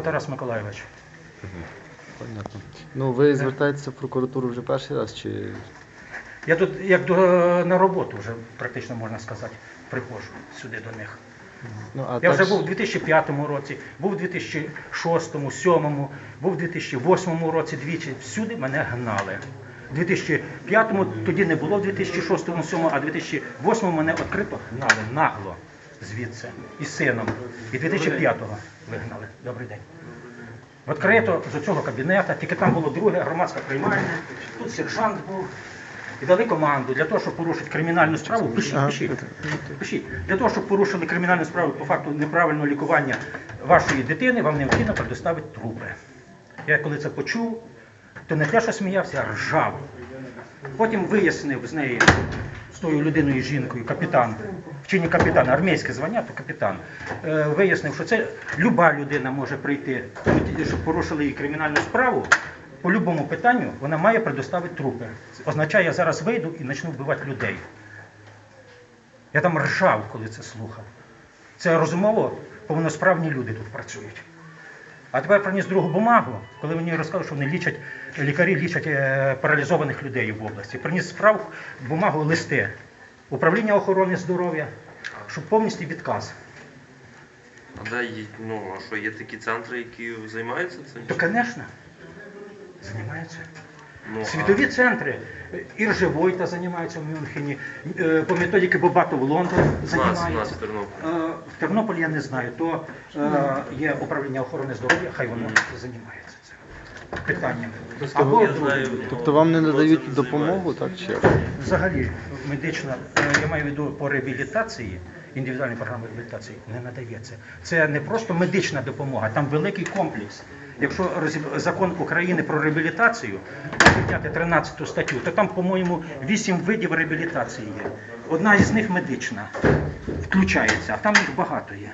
Тарас Миколайович. Понятно. Ну, ви звертаєтеся в прокуратуру вже перший раз чи. Я тут як до, на роботу вже практично можна сказати, приходжу сюди до них. Ну, а Я так вже був у 2005 році, був у 2006, 2007, був у 2008 році двічі. Всюди мене гнали. У 2005 тоді не було, в 2006 2007 а в 2008 мене відкрито гнали нагло звідси із сином. І 2005-го вигнали. Добрий день. Відкрито з цього кабінету, тільки там було друге громадське приймальне, тут сержант був. І дали команду для того, щоб порушити кримінальну справу. Пишіть, пишіть. Пишіть. Для того, щоб порушили кримінальну справу по факту неправильного лікування вашої дитини, вам необхідно предоставити трупи. Я коли це почув, то не те, що сміявся, а ржав. Потім вияснив з нею, з тою людиною, жінкою, капітан, чи не капітан, армійське звання, то капітан, е, вияснив, що це люба людина може прийти, щоб порушили її кримінальну справу. По будь-якому питанню вона має предоставити трупи. Означає, я зараз вийду і почну вбивати людей. Я там ржав, коли це слухав. Це розумово повносправні люди тут працюють. А тепер приніс другу бумагу, коли мені розказали, що вони лічать, лікарі лічать е, паралізованих людей в області. Приніс справу, бумагу, листи. Управління охорони здоров'я, щоб повністю відказ. А є, ну, а що є такі центри, які займаються цим? То, звісно, займаються. Ну, а- Світові центри. Ірже Войта займається в Мюнхені, е, по методиці Бобато в Лондон У нас, у нас в Тернополі. Е, В Тернополі я не знаю, то е, є управління охорони здоров'я, хай воно займається цим питанням. Або я знаю, Тобто вам не надають допомогу, так чи? взагалі медична, я маю в виду по реабілітації, індивідуальної програми реабілітації не надається. Це не просто медична допомога, там великий комплекс. Якщо закон України про реабілітацію, підняти 13 статтю, то там, по-моєму, 8 видів реабілітації є. Одна із них медична включається, а там їх багато є.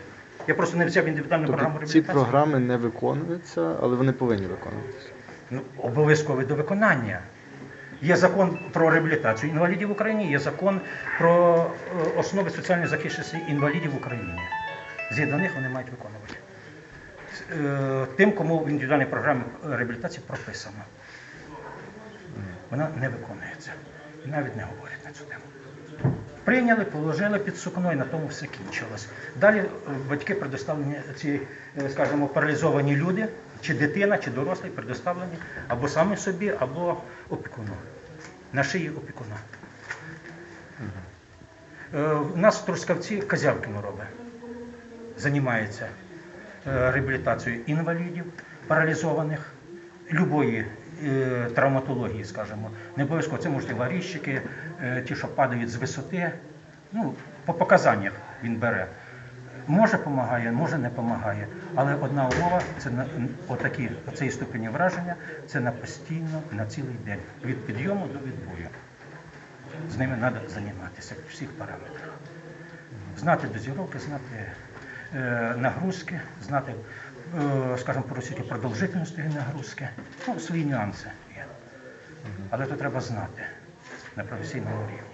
Я просто не взяв індивідуальну програму Тобто ці програми не виконуються, але вони повинні виконуватися. Ну, обов'язкове до виконання. Є закон про реабілітацію інвалідів в Україні, є закон про е, основи соціальної захищеності інвалідів в Україні. Згідно них вони мають виконувати. Е, Тим, кому в індивідуальній програмі реабілітації прописано. Вона не виконується. І навіть не говорять на цю тему. Прийняли, положили під сукно і на тому все кінчилось. Далі е, батьки предоставлені, ці, скажімо, паралізовані люди, чи дитина, чи дорослий предоставлені або самі собі, або опікуну. На шиї опікуна. Е, У нас в Трускавці Козявкіно робить. Займається е, реабілітацією інвалідів, паралізованих, любої е, травматології, скажімо. Не обов'язково це можуть аварійщики, е, ті, що падають з висоти. Ну, по показаннях він бере. Може допомагає, може не допомагає. Але одна умова це на отакі, оцей ступені враження, це на постійно, на цілий день. Від підйому до відбою. З ними треба займатися в всіх параметрах. Знати дозіровки, знати е, нагрузки, знати, е, скажімо, по-російськи, продовжительність нагрузки. Ну, свої нюанси є. Але то треба знати на професійному рівні.